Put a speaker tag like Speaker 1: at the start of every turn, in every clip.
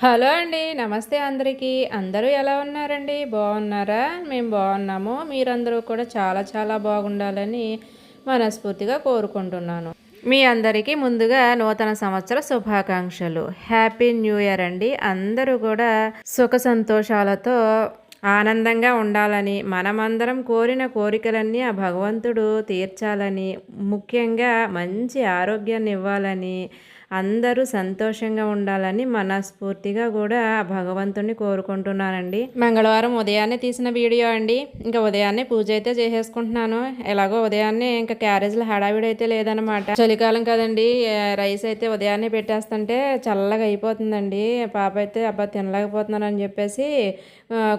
Speaker 1: Hello అండి నమస్తే అందరికీ. అందరూ ఎలా ఉన్నారండి? బాగున్నారా? మేము బాగున్నాము. మీరందరూ కూడా చాలా చాలా బాగుండాలని మనస్ఫూర్తిగా కోరుకుంటున్నాను. మీ అందరికీ ముందుగా నూతన సంవత్సర శుభాకాంక్షలు. హ్యాపీ న్యూ ఇయర్ అండి. అందరూ కూడా సుఖ సంతోషాలతో ఆనందంగా ఉండాలని మనమందరం కోరిన కోరికలన్నీ ఆ భగవంతుడు తీర్చాలని ముఖ్యంగా మంచి ఆరోగ్యాన్ని ఇవ్వాలని అందరూ సంతోషంగా ఉండాలని మనస్ఫూర్తిగా కూడా భగవంతుని కోరుకుంటున్నానండి. మంగళవారం ఉదయాన్నే తీసిన వీడియో అండి. ఇంకా ఉదయాన్నే పూజ అయితే చేసేసుకుంటున్నాను. ఎలాగో ఉదయాన్నే ఇంకా క్యారేజ్లో హడావిడి అయితే లేదనమాట చలికాలం కదండి. రైస్ అయితే ఉదయాన్నే పెట్టేస్తుంటే చల్లగా అయిపోతుందండి. పాప అయితే అబ్బా తినలేకపోతున్నానని చెప్పేసి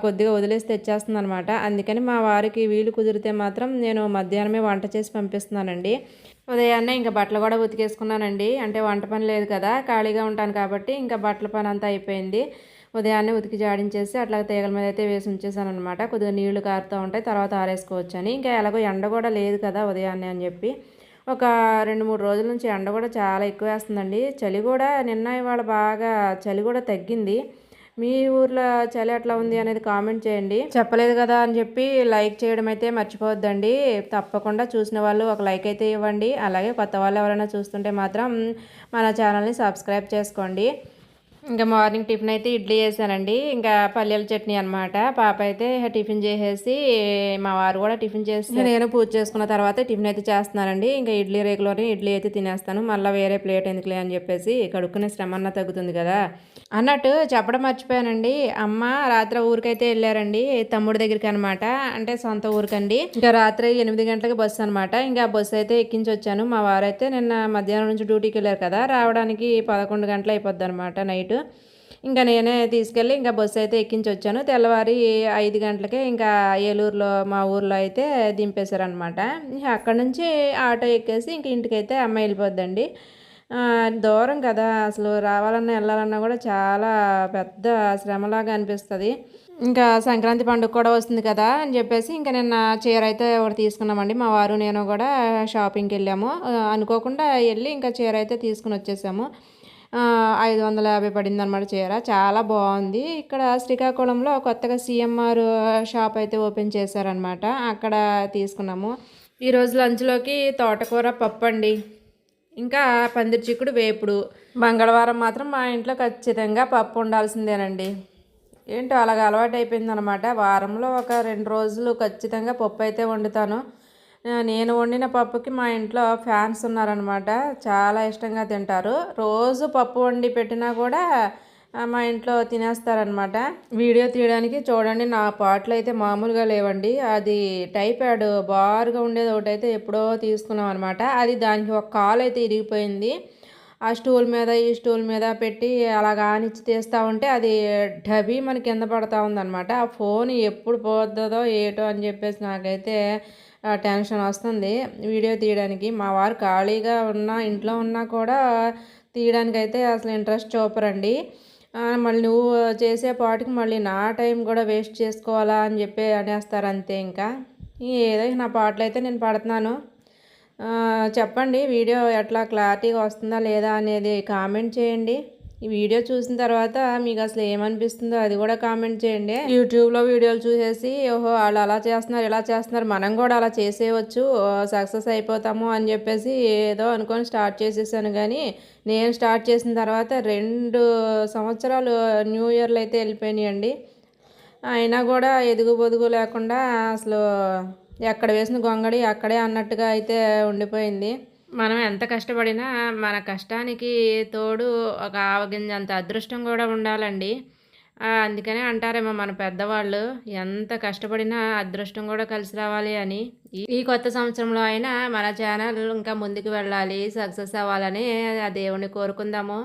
Speaker 1: కొద్దిగా వదిలేసి తెచ్చేస్తుంది అనమాట అందుకని మా వారికి వీలు కుదిరితే మాత్రం నేను మధ్యాహ్నమే వంట చేసి పంపిస్తున్నానండి. ఉదయాన్నే ఇంకా బట్టలు కూడా ఉతికేసుకున్నానండి. అంటే వంట పని లేదు కదా ఖాళీగా ఉంటాను కాబట్టి ఇంకా బట్టల పని అంతా అయిపోయింది. ఉదయాన్నే ఉతికి జాడించేసి అట్లా తీగల మీద అయితే వేసి ఉంచేసాను అనమాట కొద్దిగా నీళ్ళు కారుతూ ఉంటాయి తర్వాత ఆరేసుకోవచ్చు అని ఇంకా ఎలాగో ఎండ కూడా లేదు కదా ఉదయాన్నే అని చెప్పి. ఒక రెండు మూడు రోజుల నుంచి ఎండ కూడా చాలా ఎక్కువ వేస్తుందండి. చలి కూడా నిన్న ఇవాళ బాగా చలి కూడా తగ్గింది. మీ ఊర్లో చలి ఎట్లా ఉంది అనేది కామెంట్ చేయండి. చెప్పలేదు కదా అని చెప్పి లైక్ చేయడం అయితే మర్చిపోవద్దండి. తప్పకుండా చూసిన వాళ్ళు ఒక లైక్ అయితే ఇవ్వండి. అలాగే కొత్త వాళ్ళు ఎవరైనా చూస్తుంటే మాత్రం మన ఛానల్ని సబ్స్క్రైబ్ చేసుకోండి. ఇంకా మార్నింగ్ టిఫిన్ అయితే ఇడ్లీ చేశానండి. ఇంకా పల్లెల చట్నీ అనమాట పాప అయితే టిఫిన్ చేసేసి మా వారు కూడా టిఫిన్ చేసి నేను పూజ చేసుకున్న తర్వాత టిఫిన్ అయితే చేస్తున్నానండి. ఇంకా ఇడ్లీ రేకులోనే ఇడ్లీ అయితే తినేస్తాను. మళ్ళీ వేరే ప్లేట్ ఎందుకులే అని చెప్పేసి కడుక్కునే శ్రమ అన్న తగ్గుతుంది కదా. అన్నట్టు చెప్పడం మర్చిపోయానండి. అమ్మ రాత్రి ఊరికైతే వెళ్ళారండి. తమ్ముడి దగ్గరికి అనమాట అంటే సొంత ఊరికండి. ఇంకా రాత్రి ఎనిమిది గంటలకు బస్సు అనమాట ఇంకా బస్సు అయితే ఎక్కించి వచ్చాను. మా వారైతే నిన్న మధ్యాహ్నం నుంచి డ్యూటీకి వెళ్ళారు కదా. రావడానికి పదకొండు గంటలు అయిపోద్ది అనమాట నైట్. ఇంకా నేనే తీసుకెళ్ళి ఇంకా బస్సు అయితే ఎక్కించి వచ్చాను. తెల్లవారి ఐదు గంటలకే ఇంకా ఏలూరులో మా ఊర్లో అయితే దింపేశారనమాట అక్కడ నుంచి ఆటో ఎక్కేసి ఇంక ఇంటికైతే అమ్మాయి వెళ్ళిపోద్దండి. దూరం కదా అసలు రావాలన్నా వెళ్ళాలన్నా కూడా చాలా పెద్ద శ్రమలాగా అనిపిస్తుంది. ఇంకా సంక్రాంతి పండుగ కూడా వస్తుంది కదా అని చెప్పేసి ఇంకా నిన్న చీర అయితే ఒకటి తీసుకున్నామండి. మా వారు నేను కూడా షాపింగ్కి వెళ్ళాము. అనుకోకుండా వెళ్ళి ఇంకా చీర అయితే తీసుకుని వచ్చేసాము. ఐదు వందల యాభై పడింది అనమాట చీర. చాలా బాగుంది. ఇక్కడ శ్రీకాకుళంలో కొత్తగా సిఎంఆర్ షాప్ అయితే ఓపెన్ చేశారనమాట అక్కడ తీసుకున్నాము. ఈరోజు లంచ్లోకి తోటకూర పప్పు అండి ఇంకా పందిరి చిక్కుడు వేపుడు. మంగళవారం మాత్రం మా ఇంట్లో ఖచ్చితంగా పప్పు ఉండాల్సిందేనండి. ఏంటో అలాగ అలవాటు అయిపోయింది అనమాట వారంలో ఒక రెండు రోజులు ఖచ్చితంగా పప్పు అయితే వండుతాను. నేను వండిన పప్పుకి మా ఇంట్లో ఫ్యాన్స్ ఉన్నారనమాట చాలా ఇష్టంగా తింటారు. రోజు పప్పు వండి పెట్టినా కూడా మా ఇంట్లో తినేస్తారనమాట వీడియో తీయడానికి చూడండి నా పాటలు అయితే మామూలుగా లేవండి. అది టైప్యాడ్ బారుగా ఉండేది ఒకటి అయితే ఎప్పుడో తీసుకున్నాం అనమాట అది దానికి ఒక కాల్ అయితే ఇరిగిపోయింది. ఆ స్టూల్ మీద ఈ స్టూల్ మీద పెట్టి అలా కానిచ్చి తీస్తూ ఉంటే అది డబీ మన కింద పడతా ఉందనమాట ఆ ఫోన్ ఎప్పుడు పోతుందో ఏటో అని చెప్పేసి నాకైతే టెన్షన్ వస్తుంది. వీడియో తీయడానికి మా వారు ఖాళీగా ఉన్న ఇంట్లో ఉన్నా కూడా తీయడానికి అయితే అసలు ఇంట్రెస్ట్ చూపరండి. మళ్ళీ నువ్వు చేసే పాటికి మళ్ళీ నా టైం కూడా వేస్ట్ చేసుకోవాలా అని చెప్పి అనేస్తారు అంతే ఇంకా. ఏదో నా పాటలు అయితే నేను పడుతున్నాను. చెప్పండి వీడియో ఎట్లా క్లారిటీగా వస్తుందా లేదా అనేది కామెంట్ చేయండి. ఈ వీడియో చూసిన తర్వాత మీకు అసలు ఏమనిపిస్తుందో అది కూడా కామెంట్ చేయండి. యూట్యూబ్లో వీడియోలు చూసేసి ఓహో వాళ్ళు అలా చేస్తున్నారు ఇలా చేస్తున్నారు మనం కూడా అలా చేసేయవచ్చు సక్సెస్ అయిపోతాము అని చెప్పేసి ఏదో అనుకొని స్టార్ట్ చేసేసాను. కానీ నేను స్టార్ట్ చేసిన తర్వాత రెండు సంవత్సరాలు న్యూ ఇయర్లు అయితే వెళ్ళిపోయినాయండి. అయినా కూడా ఎదుగు బొదుగు లేకుండా అసలు ఎక్కడ వేసిన గొంగడి అక్కడే అన్నట్టుగా అయితే ఉండిపోయింది. మనం ఎంత కష్టపడినా మన కష్టానికి తోడు ఒక ఆవగింజ అంత అదృష్టం కూడా ఉండాలండి. అందుకనే అంటారేమో మన పెద్దవాళ్ళు ఎంత కష్టపడినా అదృష్టం కూడా కలిసి రావాలి అని. ఈ కొత్త సంవత్సరంలో అయినా మన ఛానల్ ఇంకా ముందుకు వెళ్ళాలి సక్సెస్ అవ్వాలని ఆ దేవుని కోరుకుందాము.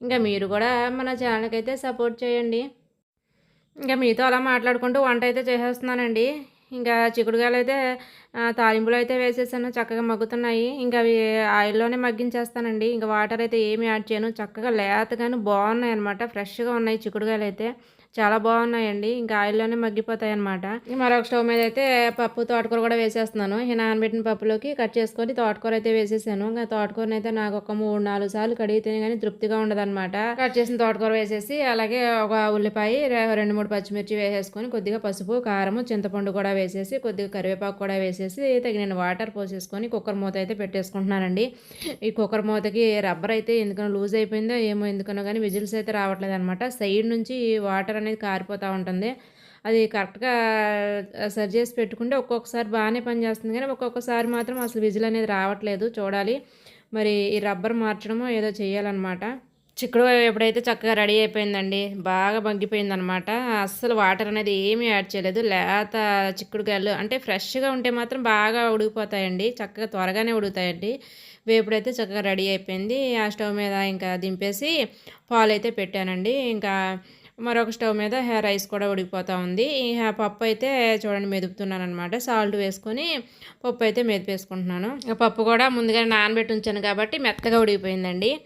Speaker 1: ఇంకా మీరు కూడా మన ఛానల్కి అయితే సపోర్ట్ చేయండి. ఇంకా మీతో అలా మాట్లాడుకుంటూ వంట అయితే చేసేస్తున్నానండి. ఇంకా చిక్కుడుగాయలు అయితే తాలింపులు అయితే వేసేసాను చక్కగా మగ్గుతున్నాయి. ఇంకా అవి ఆయిల్లోనే మగ్గించేస్తానండి. ఇంకా వాటర్ అయితే ఏమి యాడ్ చేయను. చక్కగా లేతగాను బాగున్నాయి అనమాట ఫ్రెష్గా ఉన్నాయి చిక్కుడుగాయలు అయితే చాలా బాగున్నాయండి. ఇంకా ఆయిల్లోనే మగ్గిపోతాయి అనమాట మరొక స్టవ్ మీద అయితే పప్పు తోటకూర కూడా వేసేస్తున్నాను. ఈ నానబెట్టిన పప్పులోకి కట్ చేసుకొని తోటకూర అయితే వేసేసాను. ఇంకా తోటకూరని అయితే నాకు ఒక మూడు నాలుగు సార్లు కడిగితేనే కానీ తృప్తిగా ఉండదన్నమాట. కట్ చేసిన తోటకూర వేసేసి అలాగే ఒక ఉల్లిపాయ రెండు మూడు పచ్చిమిర్చి వేసేసుకొని కొద్దిగా పసుపు కారము చింతపండు కూడా వేసేసి కొద్దిగా కరివేపాకు కూడా వేసేసి తగిన వాటర్ పోసేసుకొని కుక్కర్ మూత అయితే పెట్టేసుకుంటున్నానండి. ఈ కుక్కర్ మూతకి రబ్బర్ అయితే ఎందుకనో లూజ్ అయిపోయిందో ఏమో ఎందుకనో కానీ విజిల్స్ అయితే రావట్లేదు అనమాట సైడ్ నుంచి వాటర్ అనేది కారిపోతూ ఉంటుంది. అది కరెక్ట్గా సరి చేసి పెట్టుకుంటే ఒక్కొక్కసారి బాగానే పనిచేస్తుంది కానీ ఒక్కొక్కసారి మాత్రం అసలు విజిల్ అనేది రావట్లేదు. చూడాలి. మరి ఈ రబ్బర్ మార్చడమో ఏదో చేయాలన్నమాట. చిక్కుడు ఎప్పుడైతే చక్కగా రెడీ అయిపోయిందండి బాగా మగ్గిపోయిందనమాట అస్సలు వాటర్ అనేది ఏమీ యాడ్ చేయలేదు. లేత చిక్కుడుకాయలు అంటే ఫ్రెష్గా ఉంటే మాత్రం బాగా ఉడికిపోతాయండి. చక్కగా త్వరగానే ఉడుకుతాయండి. వేపుడైతే చక్కగా రెడీ అయిపోయింది. ఆ స్టవ్ మీద ఇంకా దింపేసి పాలు అయితే పెట్టానండి. ఇంకా మరొక స్టవ్ మీద హే- రైస్ కూడా ఉడికిపోతూ ఉంది. ఈ పప్పు అయితే చూడండి మెదుపుతున్నాను అనమాట సాల్ట్ వేసుకొని పప్పు అయితే మెదిపేసుకుంటున్నాను. పప్పు కూడా ముందుగా నానబెట్టి ఉంచాను కాబట్టి మెత్తగా ఉడికిపోయిందండి.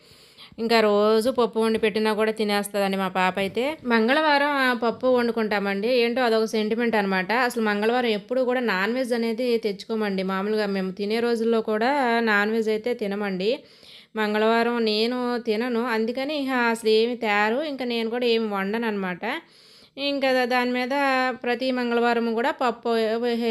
Speaker 1: ఇంకా రోజు పప్పు వండి పెట్టినా కూడా తినేస్తుందండి మా పాప అయితే. మంగళవారం పప్పు వండుకుంటామండి. ఏంటో అదొక సెంటిమెంట్ అనమాట అసలు మంగళవారం ఎప్పుడు కూడా నాన్ వెజ్ అనేది తెచ్చుకోమండి. మామూలుగా మేము తినే రోజుల్లో కూడా నాన్ వెజ్ అయితే తినమండి. మంగళవారం నేను తినను. అందుకని అసలు ఏమి తయారు. ఇంకా నేను కూడా ఏమి వండను అనమాట ఇంకా దాని మీద ప్రతి మంగళవారం కూడా పప్పు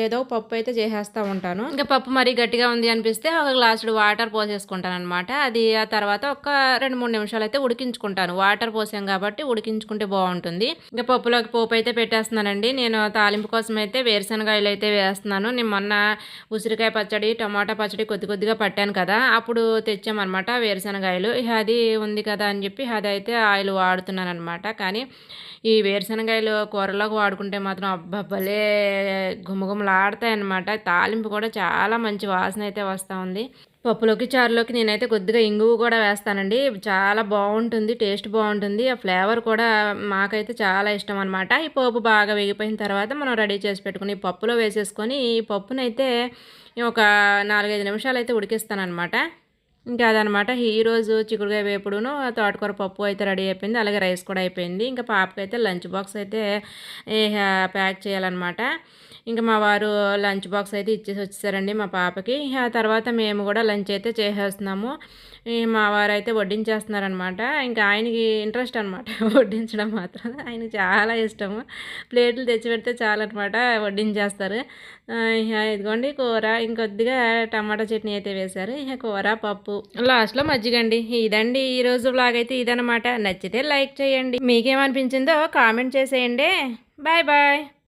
Speaker 1: ఏదో పప్పు అయితే చేసేస్తూ ఉంటాను. ఇంకా పప్పు మరీ గట్టిగా ఉంది అనిపిస్తే ఒక గ్లాసుడు వాటర్ పోసేసుకుంటాను అనమాట అది ఆ తర్వాత ఒక రెండు మూడు నిమిషాలు అయితే ఉడికించుకుంటాను. వాటర్ పోసాం కాబట్టి ఉడికించుకుంటే బాగుంటుంది. ఇంకా పప్పులోకి పోపు అయితే పెట్టేస్తున్నానండి. నేను తాలింపు కోసం అయితే వేరుశనగాయలు అయితే వేస్తున్నాను. నేను మొన్న ఉసిరికాయ పచ్చడి టమాటా పచ్చడి కొద్ది కొద్దిగా పట్టాను కదా. అప్పుడు తెచ్చామన్నమాట వేరుశనగాయలు అది ఉంది కదా అని చెప్పి అది అయితే ఆయిల్ వాడుతున్నాను అనమాట కానీ ఈ వేరుశనగాయలు కూరలోకి వాడుకుంటే మాత్రం అబ్బా భలే గుమగుమలాడతాయి అనమాట తాలింపు కూడా చాలా మంచి వాసన అయితే వస్తూ ఉంది. పప్పులోకి చారులోకి నేనైతే కొద్దిగా ఇంగువ కూడా వేస్తానండి. చాలా బాగుంటుంది టేస్ట్ బాగుంటుంది. ఆ ఫ్లేవర్ కూడా మాకైతే చాలా ఇష్టం అనమాట ఈ పోపు బాగా వేగిపోయిన తర్వాత మనం రెడీ చేసి పెట్టుకుని ఈ పప్పులో వేసేసుకొని ఈ పప్పునైతే ఒక నాలుగైదు నిమిషాలు అయితే ఉడికిస్తాను అనమాట ఇంకా అదనమాట ఈరోజు చిక్కుడుకాయ వేపుడును తోటకూర పప్పు అయితే రెడీ అయిపోయింది అలాగే రైస్ కూడా అయిపోయింది. ఇంకా పాపకైతే లంచ్ బాక్స్ అయితే ప్యాక్ చేయాలన్నమాట. ఇంకా మా వారు లంచ్ బాక్స్ అయితే ఇచ్చేసి వచ్చేసారండి మా పాపకి. ఆ తర్వాత మేము కూడా లంచ్ అయితే చేసేస్తున్నాము. మా వారు అయితే వడ్డించేస్తున్నారనమాట ఇంకా ఆయనకి ఇంట్రెస్ట్ అనమాట వడ్డించడం మాత్రం. ఆయనకి చాలా ఇష్టము. ప్లేట్లు తెచ్చి పెడితే చాలన్నమాట వడ్డించేస్తారు. ఇదిగోండి కూర. ఇంకొద్దిగా టమాటా చట్నీ అయితే వేశారు. ఇక కూర పప్పు లాస్ట్లో మజ్జిగండి. ఇదండి ఈ రోజు బ్లాగ్ అయితే ఇదనమాట నచ్చితే లైక్ చేయండి. మీకేమనిపించిందో కామెంట్ చేసేయండి. Bye bye.